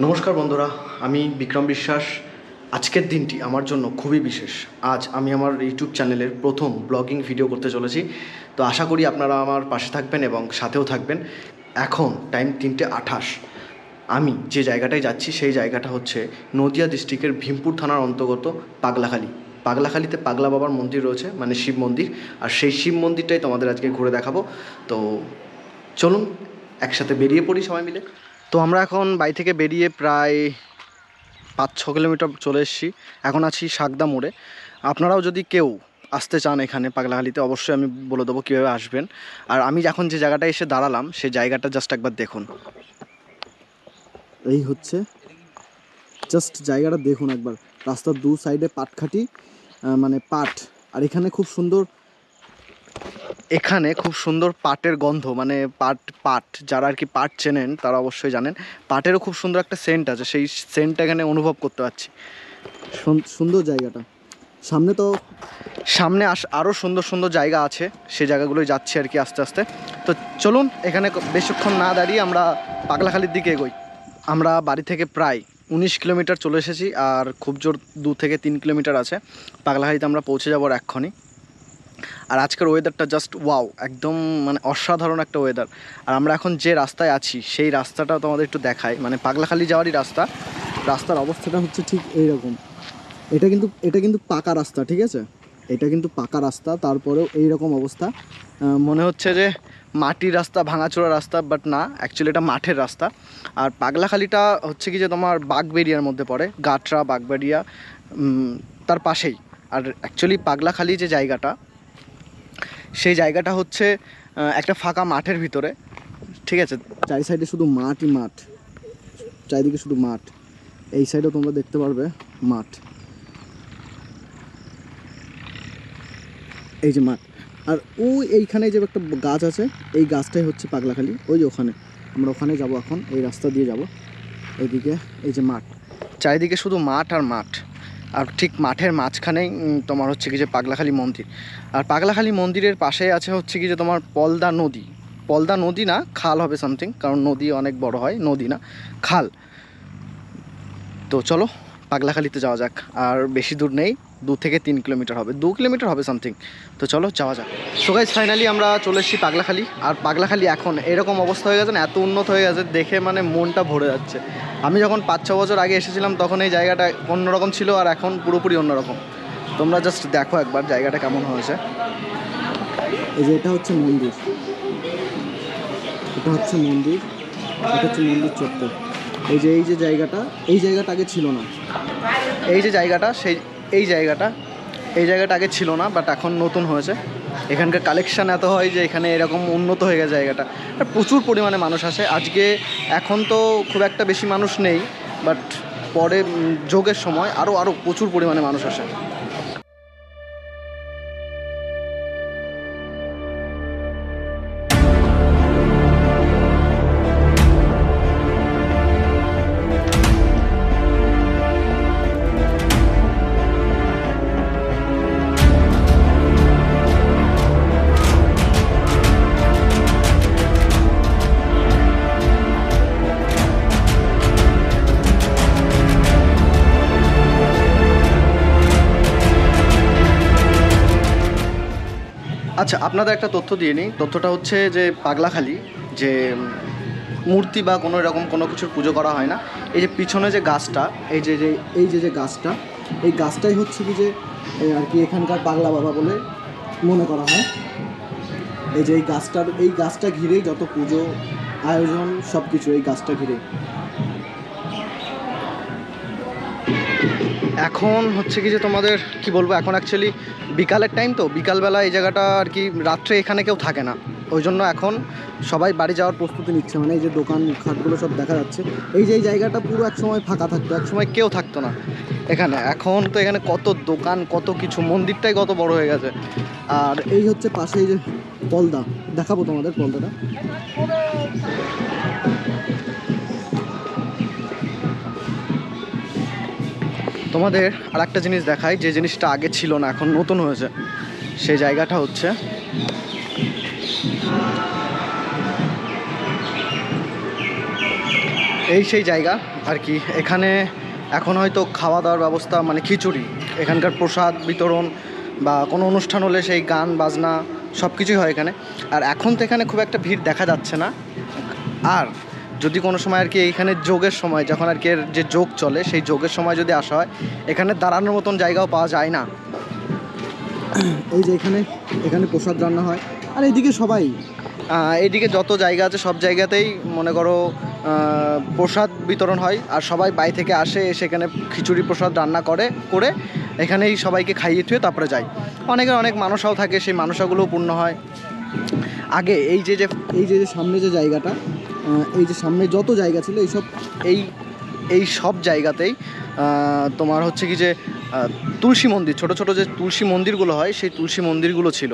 নমস্কার বন্ধুরা, আমি বিক্রম বিশ্বাস। আজকের দিনটি আমার জন্য খুবই বিশেষ। আজ আমি আমার ইউটিউব চ্যানেলের প্রথম ব্লগিং ভিডিও করতে চলেছি। তো আশা করি আপনারা আমার পাশে থাকবেন এবং সাথেও থাকবেন। এখন টাইম তিনটে আঠাশ। আমি যে জায়গাটায় যাচ্ছি, সেই জায়গাটা হচ্ছে নদিয়া ডিস্ট্রিক্টের ভীমপুর থানার অন্তর্গত পাগলাখালী। পাগলাখালীতে পাগলা বাবার মন্দির রয়েছে মানে শিব মন্দির। আর সেই শিব মন্দিরটাই তোমাদের আজকে ঘুরে দেখাবো। তো চলুন, একসাথে বেরিয়ে পড়ি সবাই মিলে। তো আমরা এখন বাড়ি থেকে বেরিয়ে প্রায় পাঁচ ছ কিলোমিটার চলে এসেছি। এখন আছি সাগদা মোড়ে। আপনারাও যদি কেউ আসতে চান এখানে পাগলাহালিতে অবশ্যই আমি বলে দেবো কীভাবে আসবেন। আর আমি এখন যে জায়গাটায় এসে দাঁড়ালাম সেই জায়গাটা জাস্ট একবার দেখুন। এই হচ্ছে জাস্ট জায়গাটা দেখুন একবার। রাস্তার দু সাইডে পাটখাটি মানে পাট। আর এখানে খুব সুন্দর এখানে খুব সুন্দর পাটের গন্ধ মানে পাট পাট, যারা আর কি পাট চেনেন তারা অবশ্যই জানেন। পাটেরও খুব সুন্দর একটা সেন্ট আছে, সেই সেন্টটা এখানে অনুভব করতে পারছি। সুন্দর জায়গাটা। সামনে তো সামনে আস আরও সুন্দর সুন্দর জায়গা আছে সেই জায়গাগুলোই যাচ্ছি আর কি আস্তে আস্তে। তো চলুন, এখানে বেশিক্ষণ না দাঁড়িয়ে আমরা পাগলাখালির দিকে এগোই। আমরা বাড়ি থেকে প্রায় উনিশ কিলোমিটার চলে এসেছি, আর খুব জোর দু থেকে তিন কিলোমিটার আছে। পাগলাখালিতে আমরা পৌঁছে যাব আর এক্ষণি আর আজকের ওয়েদারটা জাস্ট ওয়াও একদম মানে অসাধারণ একটা ওয়েদার আর আমরা এখন যে রাস্তায় আছি, সেই রাস্তাটাও তোমাদের একটু দেখাই। মানে পাগলাখালি যাওয়ারই রাস্তা। রাস্তার অবস্থাটা হচ্ছে ঠিক এইরকম। এটা কিন্তু এটা কিন্তু পাকা রাস্তা, ঠিক আছে? এটা কিন্তু পাকা রাস্তা, তারপরেও এইরকম অবস্থা। মনে হচ্ছে যে মাটির রাস্তা, ভাঙাচোরা রাস্তা বাট না অ্যাকচুয়ালি এটা মাঠের রাস্তা। আর পাগলাখালিটা হচ্ছে কি যে তোমার বাগবেরিয়ার মধ্যে পড়ে, গাটরা বাগবেরিয়া তার পাশেই। আর অ্যাকচুয়ালি পাগলাখালি যে জায়গাটা সেই জায়গাটা হচ্ছে একটা ফাঁকা মাঠের ভিতরে। ঠিক আছে? চারি সাইডে শুধু মাঠই মাঠ। চারিদিকে শুধু মাঠ। এই সাইডেও তোমরা দেখতে পারবে মাঠ। এই যে মাঠ। আর ওই এইখানে যে একটা গাছ আছে, এই গাছটাই হচ্ছে পাগলাখালি। ওই যে ওখানে। আমরা ওখানে যাব এখন। এই রাস্তা দিয়ে যাব। এইদিকে এই যে মাঠ। চারিদিকে শুধু মাঠ আর মাঠ। আর ঠিক মাঠের মাঝখানেই তোমার হচ্ছে কি যে পাগলাখালী মন্দির। আর পাগলাখালী মন্দিরের পাশে আছে হচ্ছে কি যে তোমার পলদা নদী। পলদা নদী না, খাল হবে সামথিং কারণ নদী অনেক বড় হয়, নদী না, খাল। তো চলো, পাগলাখালিতে যাওয়া যাক, আর বেশি দূর নেই। দু থেকে তিন কিলোমিটার হবে দু কিলোমিটার হবে সামথিং তো চলো যাওয়া যাক। সো গাইজ ফাইনালি আমরা চলে এসেছি পাগলাখালি। আর পাগলাখালি এখন এরকম অবস্থা হয়ে গেছে না এত উন্নত হয়ে গেছে দেখে মানে মনটা ভরে যাচ্ছে। আমি যখন পাঁচ ছ বছর আগে এসেছিলাম তখন এই জায়গাটা অন্যরকম ছিল আর এখন পুরোপুরি অন্যরকম। তোমরা জাস্ট দেখো একবার জায়গাটা কেমন হয়েছে। এই যে এটা হচ্ছে মন্দির। এটা হচ্ছে মন্দির। এটা হচ্ছে মন্দির চত্বর। এই যে এই যে জায়গাটা এই জায়গাটা আগে ছিল না। এই যে জায়গাটা সেই এই জায়গাটা এই জায়গাটা আগে ছিল না বাট এখন নতুন হয়েছে। এখানকার কালেকশান এত হয় যে এখানে এরকম উন্নত হয়ে গেছে জায়গাটা। আর প্রচুর পরিমাণে মানুষ আসে। আজকে এখন তো খুব একটা বেশি মানুষ নেই বাট পরে যোগের সময় আরও আরও প্রচুর পরিমাণে মানুষ আসে। আচ্ছা আপনাদের একটা তথ্য দিয়ে নিই। তথ্যটা হচ্ছে যে পাগলাখালি যে মূর্তি বা কোনো এরকম কোনো কিছুর পুজো করা হয় না, এই যে পিছনে যে গাছটা, এই যে যে, এই যে যে গাছটা, এই গাছটাই হচ্ছে কি যে আর কি এখানকার পাগলা বাবা বলে মনে করা হয়। এই যে এই গাছটার, এই গাছটা ঘিরেই যত পুজো, আয়োজন সব কিছু এই গাছটা ঘিরে এখন হচ্ছে কি যে তোমাদের, কি বলব, এখন অ্যাকচুয়ালি বিকালের টাইম তো, বিকালবেলা এই জায়গাটা আর কি রাত্রে এখানে কেউ থাকে না। ওই জন্য এখন সবাই বাড়ি যাওয়ার প্রস্তুতি নিচ্ছে মানে এই যে দোকান খাটগুলো সব দেখা যাচ্ছে। এই যে এই জায়গাটা পুরো এক সময় ফাঁকা থাকতো, এক সময় কেউ থাকতো না এখানে। এখন তো এখানে কত দোকান, কত কিছু, মন্দিরটাই কত বড় হয়ে গেছে। আর এই হচ্ছে পাশে এই যে পলদা, দেখাবো তোমাদের পলদাটা। তোমাদের আর একটা জিনিস দেখাই, যে জিনিসটা আগে ছিল না, এখন নতুন হয়েছে। সেই জায়গাটা হচ্ছে এই সেই জায়গা আর কি। এখানে এখন হয়তো খাওয়া দাওয়ার ব্যবস্থা মানে খিচুড়ি, এখানকার প্রসাদ, বিতরণ বা কোনো অনুষ্ঠান হলে সেই গান, বাজনা সব কিছুই হয় এখানে। আর এখন তো এখানে খুব একটা ভিড় দেখা যাচ্ছে না। আর যদি কোনো সময় আর কি এইখানে যোগের সময় যখন আর কি এর যে যোগ চলে সেই যোগের সময় যদি আসা হয় এখানে দাঁড়ানোর মতন জায়গাও পাওয়া যায় না। এই যে এখানে এখানে প্রসাদ রান্না হয়। আর এইদিকে সবাই? এইদিকে যত জায়গা আছে সব জায়গাতেই মনে করো প্রসাদ বিতরণ হয়। আর সবাই বাই থেকে আসে সেখানে খিচুড়ি প্রসাদ রান্না করে করে এখানেই সবাইকে খাইয়ে থুয়ে তারপরে যায়। অনেকের অনেক মানুষাও থাকে সেই মানুষাগুলোও পূর্ণ হয়। আগে এই যে যে এই যে যে সামনে যে জায়গাটা এই যে সামনে যত জায়গা ছিল, এইসব এই এই সব জায়গাতেই তোমার হচ্ছে কি যে তুলসী মন্দির, ছোট ছোট যে তুলসী মন্দিরগুলো হয়, সেই তুলসী মন্দিরগুলো ছিল।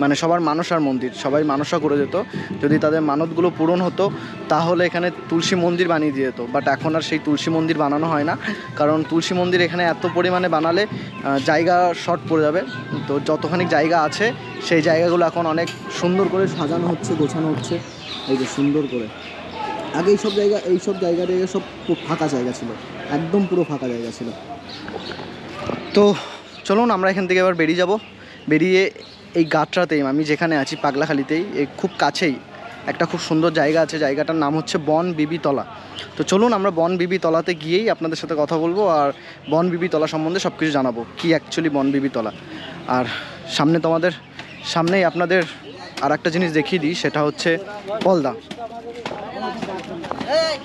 মানে সবার মানসার মন্দির, সবাই মানসা করে যেত। যদি তাদের মানতগুলো পূরণ হতো, তাহলে এখানে তুলসী মন্দির বানিয়ে দিয়ে যেত। বাট এখন আর সেই তুলসী মন্দির বানানো হয় না। কারণ তুলসী মন্দির এখানে এত পরিমাণে বানালে জায়গা শর্ট পড়ে যাবে। তো যতখানি জায়গা আছে, সেই জায়গাগুলো এখন অনেক সুন্দর করে সাজানো হচ্ছে, গোছানো হচ্ছে। এই যে সুন্দর করে। আগে এইসব জায়গা এইসব জায়গা জায়গা সব ফাঁকা জায়গা ছিল। একদম পুরো ফাঁকা জায়গা ছিল। তো চলুন, আমরা এখান থেকে এবার বেরিয়ে যাব। বেরিয়ে এই গাটরাতেই আমি যেখানে আছি পাগলাখালিতেই এই খুব কাছেই একটা খুব সুন্দর জায়গা আছে। জায়গাটার নাম হচ্ছে বন বিবি তলা তো চলুন, আমরা বন বিবি তলাতে গিয়েই আপনাদের সাথে কথা বলব আর বন বিবি তলা সম্বন্ধে সব কিছু জানাব, কি অ্যাকচুয়ালি বন বিবি তলা আর সামনে তোমাদের সামনেই আপনাদের আর একটা জিনিস দেখিয়ে দিই সেটা হচ্ছে পলদা এই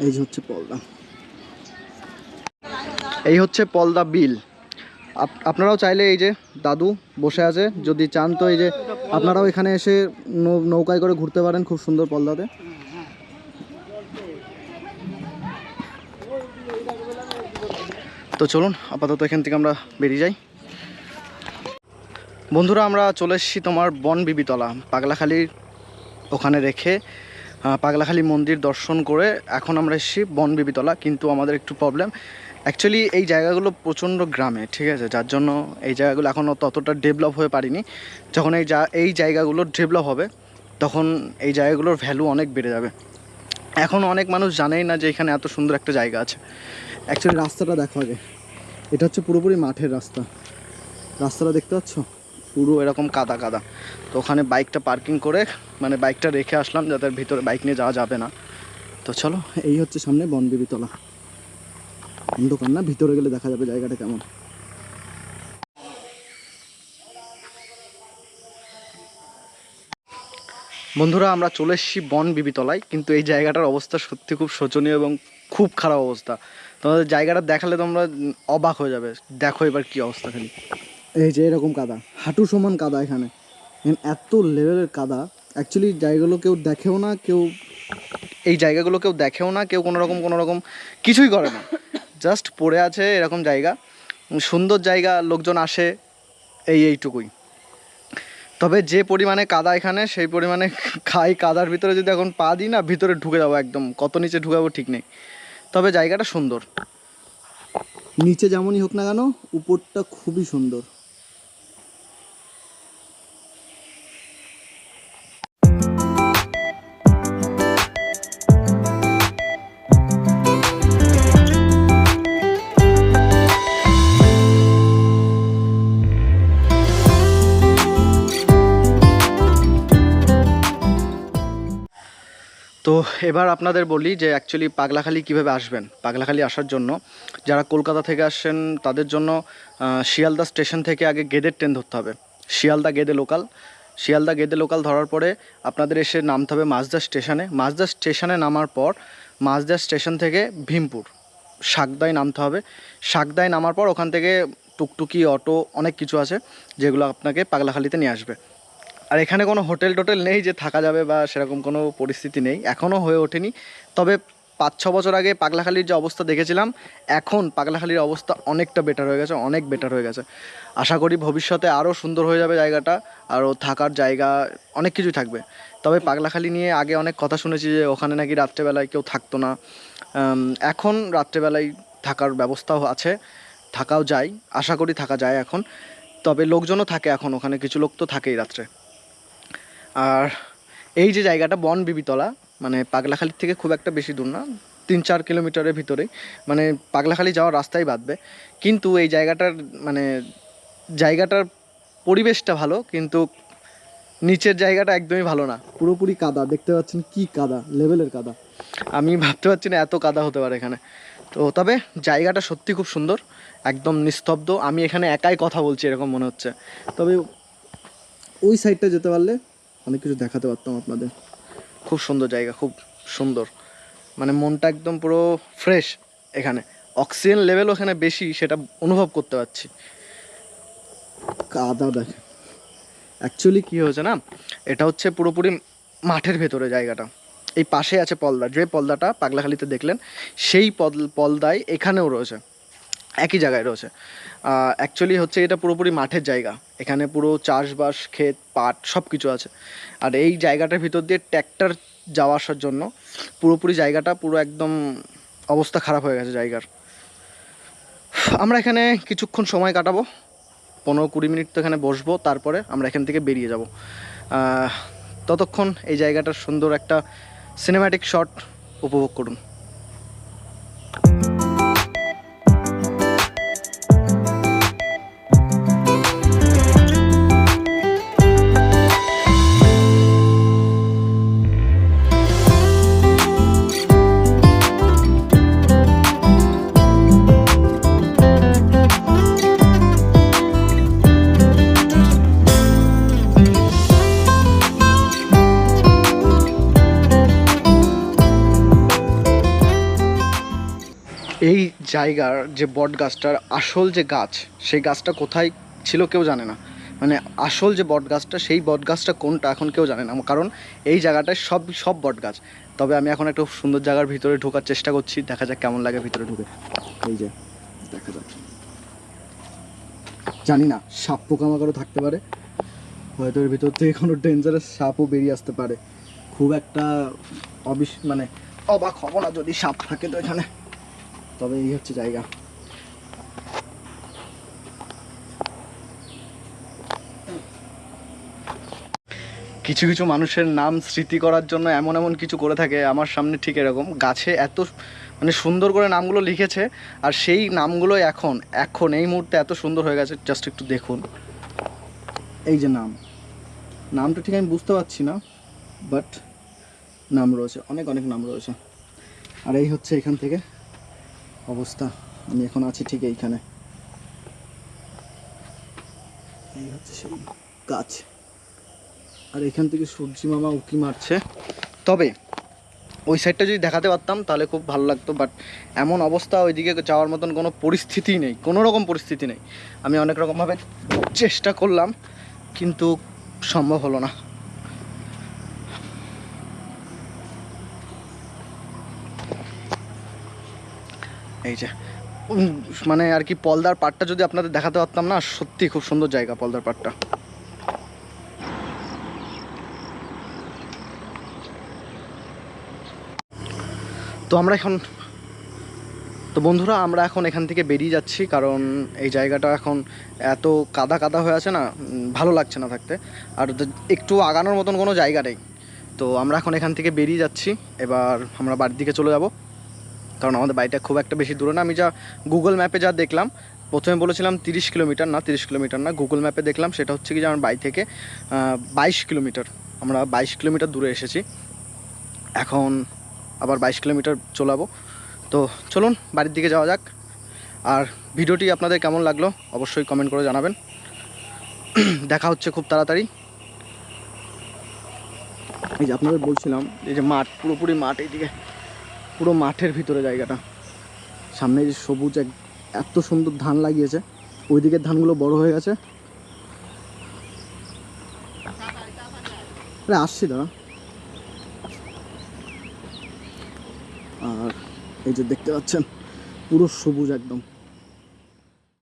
এই হচ্ছে পলদা। এই হচ্ছে পলদা বিল। আপ- আপনারাও চাইলে এই যে দাদু বসে আছে, যদি চান তো এই যে আপনারাও এখানে এসে নৌকায় করে ঘুরতে পারেন খুব সুন্দর পলদাতে। তো চলুন, আপাতত এখান থেকে আমরা বেরিয়ে যাই। বন্ধুরা, আমরা চলে এসেছি তোমার বন বিবিতলা পাগলাখালির ওখানে রেখে পাগলাখালি মন্দির দর্শন করে এখন আমরা এসেছি বন বিবিতলা, কিন্তু আমাদের একটু প্রবলেম অ্যাকচুয়ালি এই জায়গাগুলো প্রচণ্ড গ্রামে, ঠিক আছে? যার জন্য এই জায়গাগুলো এখনও ততটা ডেভেলপ হয়ে পারিনি। যখন এই যা এই জায়গাগুলো ডেভেলপ হবে, তখন এই জায়গাগুলোর ভ্যালু অনেক বেড়ে যাবে। এখন অনেক মানুষ জানেই না যে এখানে এত সুন্দর একটা জায়গা আছে। অ্যাকচুয়ালি রাস্তাটা দেখো আগে। এটা হচ্ছে পুরোপুরি মাঠের রাস্তা। রাস্তাটা দেখতে পাচ্ছ? পুরো এরকম কাদা কাদা। তো ওখানে বাইকটা পার্কিং করে মানে বাইকটা রেখে আসলাম যাতে ভিতরে বাইক নিয়ে যাওয়া যাবে না। তো চলো, এই হচ্ছে সামনে বনবিবিতলা। অন্ধকার না, ভিতরে গেলে দেখা যাবে জায়গাটা কেমন। বন্ধুরা, আমরা চলে এসেছি বন বিবিতলায় কিন্তু এই জায়গাটার অবস্থা সত্যি খুব শোচনীয় এবং খুব খারাপ অবস্থা। তোমাদের জায়গাটা দেখালে তোমরা অবাক হয়ে যাবে। দেখো এবার কি অবস্থা খালি। এই যে এরকম কাদা হাঁটু সমান কাদা এখানে। এত লেভেলের কাদা। অ্যাকচুয়ালি জায়গাগুলো কেউ দেখেও না, কেউ এই জায়গাগুলো কেউ দেখেও না, কেউ কোনো রকম কোনো রকম কিছুই করে না। জাস্ট পড়ে আছে এরকম জায়গা। সুন্দর জায়গা, লোকজন আসে, এই এইটুকুই। তবে যে পরিমাণে কাদা এখানে, সেই পরিমাণে খাই কাদার ভিতরে যদি এখন পা দিই না, ভিতরে ঢুকে যাব একদম। কত নিচে ঢুকাবো ঠিক নেই। তবে জায়গাটা সুন্দর। নিচে যেমনই হোক না কেন, উপরটা খুবই সুন্দর। তো এবার আপনাদের বলি যে অ্যাকচুয়ালি পাগলাখালি কীভাবে আসবেন? পাগলাখালি আসার জন্য যারা কলকাতা থেকে আসছেন তাদের জন্য শিয়ালদা স্টেশন থেকে আগে গেদের ট্রেন ধরতে হবে। শিয়ালদা গেদে লোকাল শিয়ালদা গেদে লোকাল ধরার পরে আপনাদের এসে নামতে হবে মাঝদা স্টেশনে। মাঝদা স্টেশনে নামার পর মাঝদা স্টেশন থেকে ভীমপুর। শাকদায় নামতে হবে। শাকদায় নামার পর ওখান থেকে টুকটুকি, অটো, অনেক কিছু আছে যেগুলো আপনাকে পাগলাখালিতে নিয়ে আসবে। আর এখানে কোনো হোটেল টোটেল নেই যে থাকা যাবে বা সেরকম কোনো পরিস্থিতি নেই। এখনও হয়ে ওঠেনি। তবে পাঁচ, ছ বছর আগে পাগলাখালির যে অবস্থা দেখেছিলাম, এখন পাগলাখালির অবস্থা অনেকটা বেটার হয়ে গেছে, অনেক বেটার হয়ে গেছে। আশা করি ভবিষ্যতে আরও সুন্দর হয়ে যাবে জায়গাটা আরও থাকার জায়গা, অনেক কিছুই থাকবে। তবে পাগলাখালি নিয়ে আগে অনেক কথা শুনেছি যে ওখানে নাকি রাত্রেবেলায় কেউ থাকতো না। এখন রাত্রেবেলায় থাকার ব্যবস্থাও আছে, থাকাও যায়, আশা করি থাকা যায় এখন। তবে লোকজনও থাকে এখন, ওখানে কিছু লোক তো থাকেই রাত্রে। আর এই যে জায়গাটা বন বিবিতলা মানে পাগলাখালির থেকে খুব একটা বেশি দূর না তিন চার কিলোমিটারের ভিতরে মানে পাগলাখালি যাওয়ার রাস্তাই বাঁধবে কিন্তু এই জায়গাটার মানে জায়গাটার পরিবেশটা ভালো কিন্তু নিচের জায়গাটা একদমই ভালো না। পুরোপুরি কাদা দেখতে পাচ্ছেন কি কাদা লেভেলের কাদা। আমি ভাবতে পারছি না এত কাদা হতে পারে এখানে। তো তবে জায়গাটা সত্যি খুব সুন্দর একদম নিস্তব্ধ। আমি এখানে একাই কথা বলছি এরকম মনে হচ্ছে। তবে ওই সাইডটা যেতে পারলে অনেক কিছু দেখাতে পারতাম আপনাদের। খুব সুন্দর জায়গা খুব সুন্দর। মানে মনটা একদম পুরো ফ্রেশ এখানে। অক্সিজেন লেভেল ওখানে বেশি সেটা অনুভব করতে পারছি। কাদা দেখে। অ্যাকচুয়ালি কী হয়েছে না এটা হচ্ছে পুরোপুরি মাঠের ভেতরে জায়গাটা। এই পাশে আছে পলদা যে পলদাটা পাগলাখালিতে দেখলেন সেই পল পলদায় এখানেও রয়েছে। একই জায়গায় রয়েছে। অ্যাকচুয়ালি হচ্ছে এটা পুরোপুরি মাঠের জায়গা। এখানে পুরো চাষবাস, ক্ষেত, পাট সব কিছু আছে। আর এই জায়গাটার ভিতর দিয়ে ট্র্যাক্টর যাওয়া আসার জন্য পুরোপুরি জায়গাটা পুরো একদম অবস্থা খারাপ হয়ে গেছে জায়গার। আমরা এখানে কিছুক্ষণ সময় কাটাবো। পনেরো কুড়ি মিনিট তো এখানে বসবো, তারপরে আমরা এখান থেকে বেরিয়ে যাব। ততক্ষণ এই জায়গাটার সুন্দর একটা সিনেম্যাটিক শট উপভোগ করুন। এই জায়গার যে বট গাছটার আসল যে গাছ, সেই গাছটা কোথায় ছিল কেউ জানে না। মানে আসল যে বট গাছটা, সেই বট গাছটা কোনটা এখন কেউ জানে না। কারণ এই জায়গাটায় সব সব বট গাছ। তবে আমি এখন একটা সুন্দর জায়গার ভিতরে ঢোকার চেষ্টা করছি। দেখা যাক কেমন লাগে ভিতরে ঢুকে। এই যে, দেখা যাক। জানি না, সাপ পোকামাকড়ও থাকতে পারে। হয়তো এর ভিতর থেকে কোনো ডেঞ্জারাস সাপও বেরিয়ে আসতে পারে। খুব একটা অবিশ মানে অবাক হব না যদি সাপ থাকে তো এখানে। তবে এই হচ্ছে জায়গা। কিছু কিছু মানুষের নাম স্মৃতি করার জন্য এমন এমন কিছু করে থাকে আমার সামনে ঠিক এরকম। গাছে এত মানে সুন্দর করে নামগুলো লিখেছে আর সেই নামগুলো এখন এখন এই মুহূর্তে এত সুন্দর হয়ে গেছে জাস্ট একটু দেখুন। এই যে নাম। নামটা ঠিক আমি বুঝতে পারছি না বাট নাম রয়েছে অনেক অনেক নাম রয়েছে। আর এই হচ্ছে এখান থেকে। অবস্থা। আমি এখন আছি ঠিক এইখানে। এই হচ্ছে সেই গাছ। আর এখান থেকে সূর্যি মামা উঁকি মারছে। তবে, ওই সাইডটা যদি দেখাতে পারতাম, তাহলে খুব ভালো লাগতো বাট এমন অবস্থা ওইদিকে যাওয়ার মতন কোনো পরিস্থিতি নেই। কোনো রকম পরিস্থিতি নেই। আমি অনেক রকমভাবে চেষ্টা করলাম, কিন্তু সম্ভব হলো না। এই যে মানে আর কি পলদার পাটটা যদি আপনাদের দেখাতে পারতাম না, সত্যি খুব সুন্দর জায়গা পলদার পাটটা তো আমরা এখন, তো বন্ধুরা, আমরা এখন এখান থেকে বেরিয়ে যাচ্ছি, কারণ এই জায়গাটা এখন এত কাদা কাদা হয়ে আছে না ভালো লাগছে না থাকতে। আর একটু আগানোর মতন কোনো জায়গা নেই। তো আমরা এখন এখান থেকে বেরিয়ে যাচ্ছি, এবার আমরা বাড়ির দিকে চলে যাব। কারণ আমাদের বাড়িটা খুব একটা বেশি দূরে না। আমি যা গুগল ম্যাপে যা দেখলাম, প্রথমে বলেছিলাম তিরিশ কিলোমিটার, না তিরিশ কিলোমিটার না গুগল ম্যাপে দেখলাম, সেটা হচ্ছে কি যে আমার বাড়ি থেকে বাইশ কিলোমিটার। আমরা বাইশ কিলোমিটার দূরে এসেছি। এখন আবার বাইশ কিলোমিটার চলাবো। তো চলুন, বাড়ির দিকে যাওয়া যাক। আর ভিডিওটি আপনাদের কেমন লাগল, অবশ্যই কমেন্ট করে জানাবেন। দেখা হচ্ছে খুব তাড়াতাড়ি। এই যে আপনাদের বলছিলাম, এই যে মাঠ, পুরোপুরি মাঠ এইদিকে। পুরো মাঠের ভিতরে জায়গাটা। সামনে যে সবুজ এক, এত সুন্দর ধান লাগিয়েছে ওই দিকের ধানগুলো বড় হয়ে গেছে। আসছি দাদা আর এই যে দেখতে পাচ্ছেন, পুরো সবুজ একদম।